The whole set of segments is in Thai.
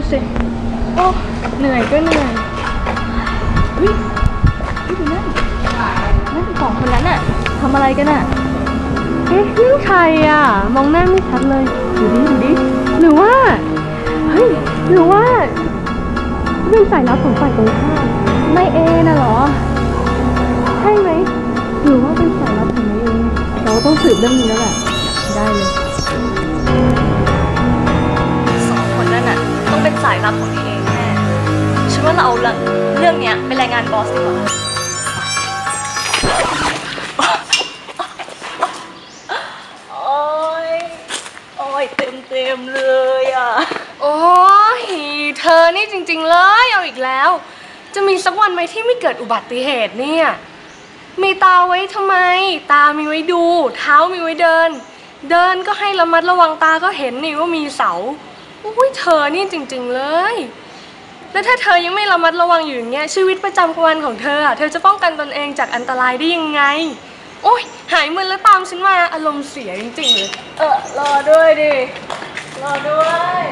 นสิโอ้เหนื่อยก็เหนื่อยเฮ้ยเฮ้ยดูนั่นนั่นสองคนนั้นอะทำอะไรกันอะเอ๊ะนี่ใครอะมองหน้าไม่ชัดเลยดูดิดูดิหรือว่าเฮ้ยหรือว่าเป็นสายลับของฝ่ายตรงข้ามไม่เอน่ะเหรอใช่ไหมหรือว่าเป็นสายลับของไม่เอเราต้องสืบเรื่องนี้แล้วแหละได้เลยายลับของพี่เองแน่ฉันว่าเราเอาเรื่องเรื่องเนี้ยไปรายงานบอสดีกว่าโอ้ยโอ้ยเต็มเต็มๆเลยอะ โอ้ยเธอนี่จริง ๆ เลยเอาอีกแล้ว จะมีสักวันไหมที่ไม่เกิดอุบัติเหตุเนี่ย มีตาไว้ทำไม ตามีไว้ดู เท้ามีไว้เดิน เดินก็ให้ระมัดระวังตาก็เห็นนี่ว่ามีเสา อุ้ยเธอนี่จริง ๆเลย แล้วถ้าเธอยังไม่ระมัดระวังอยู่อย่างเงี้ยชีวิตประจำวันของเธออะเธอจะป้องกันตนเองจากอันตรายได้ยังไง โอ้ยหายมึนแล้วตามฉันมาอารมณ์เสียจริงๆเลยเออรอด้วยดิรอด้วย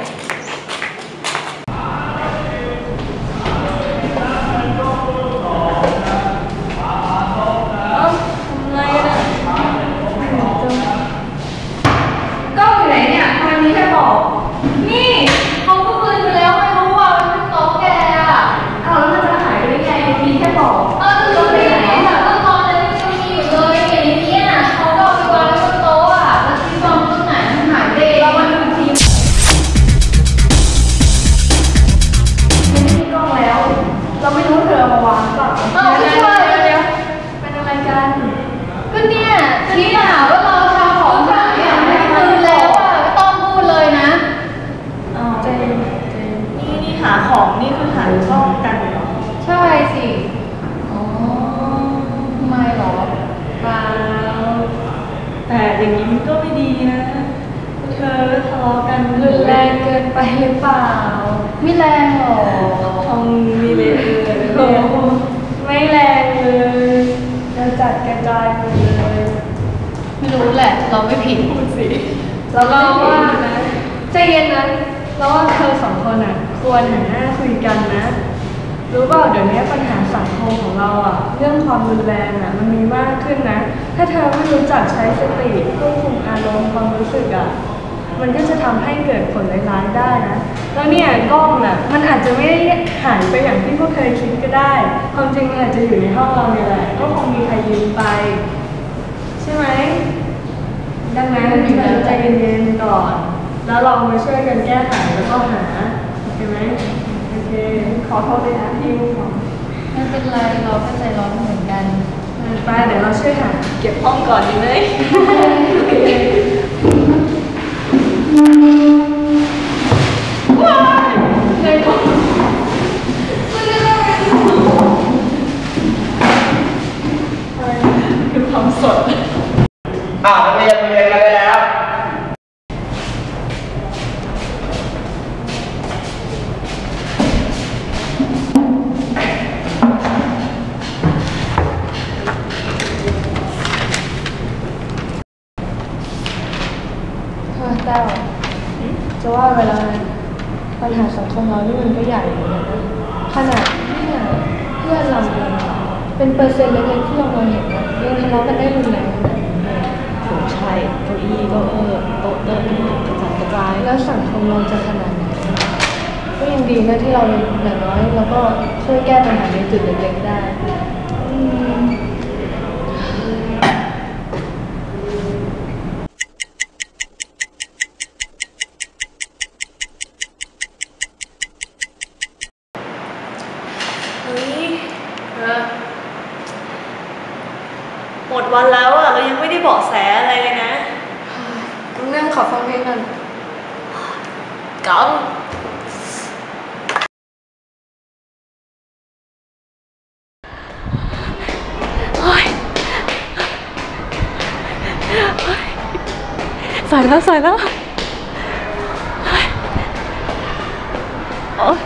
ไม่ผิดพูดสิเราก็ว่านะใจเย็นนะเราว่าเธอสองคนอะ ควรหันหน้าคุยกันนะ รู้เปล่าเดี๋ยวนี้ปัญหาสังคมของเราอะ เรื่องความรุนแรงอะ มันมีมากขึ้นนะ ถ้าเธอไม่รู้จักใช้สติควบคุมอารมณ์ความรู้สึกอะมันก็จะทำให้เกิดผลร้ายๆได้นะ แล้วเนี่ยกล้องน่ะ มันอาจจะไม่ได้หายไปอย่างที่พวกเธอคิดก็ได้ ความจริงมันอาจจะอยู่ในห้องเราเนี่ยแหละ ก็คงมีใครยืมไป ใช่ไหม ดังนั้นเธอใจเย็นๆก่อน แล้วเรามาช่วยกันแก้ไขแล้วก็หาโอเคไหมโอเค ขอโทษด้วยนะที่ขอไม่เป็นไรเราก็ใจร้อนเหมือนกันไปเดี๋ยวเราช่วยหาเก็บห้องก่อนดีไหมคือความสด อ่านักเรียนเรียนกันได้แล้วแต้วจะว่าเวลาปัญหาสังคมเรานี่มันก็ใหญ่เหมือนกันะขนาดเนี่ยเพื่อนเราเองเป็นเปอร์เซ็นต์เล็กๆที่เรามองเห็นนะยังทะเลาะกันได้รุนแรงนาดนี้ เลยถูกใช่เก้าอี้ก็เออโต๊ะเดินกระจัดกระจายแล้วสังคมเราจะขนาดไหนก็ยังดีนะที่เราอย่างน้อยเราก็ช่วยแก้ปัญหาในจุดเล็กๆได้อืมเฮ้ยเออ หมดวันแล้วอะเรายังไม่ได้เบอกแสอะไรเลยนะนั่งขอฟังเพลงก่อนกังใส่แล้วใส่แล้วโอ๊ย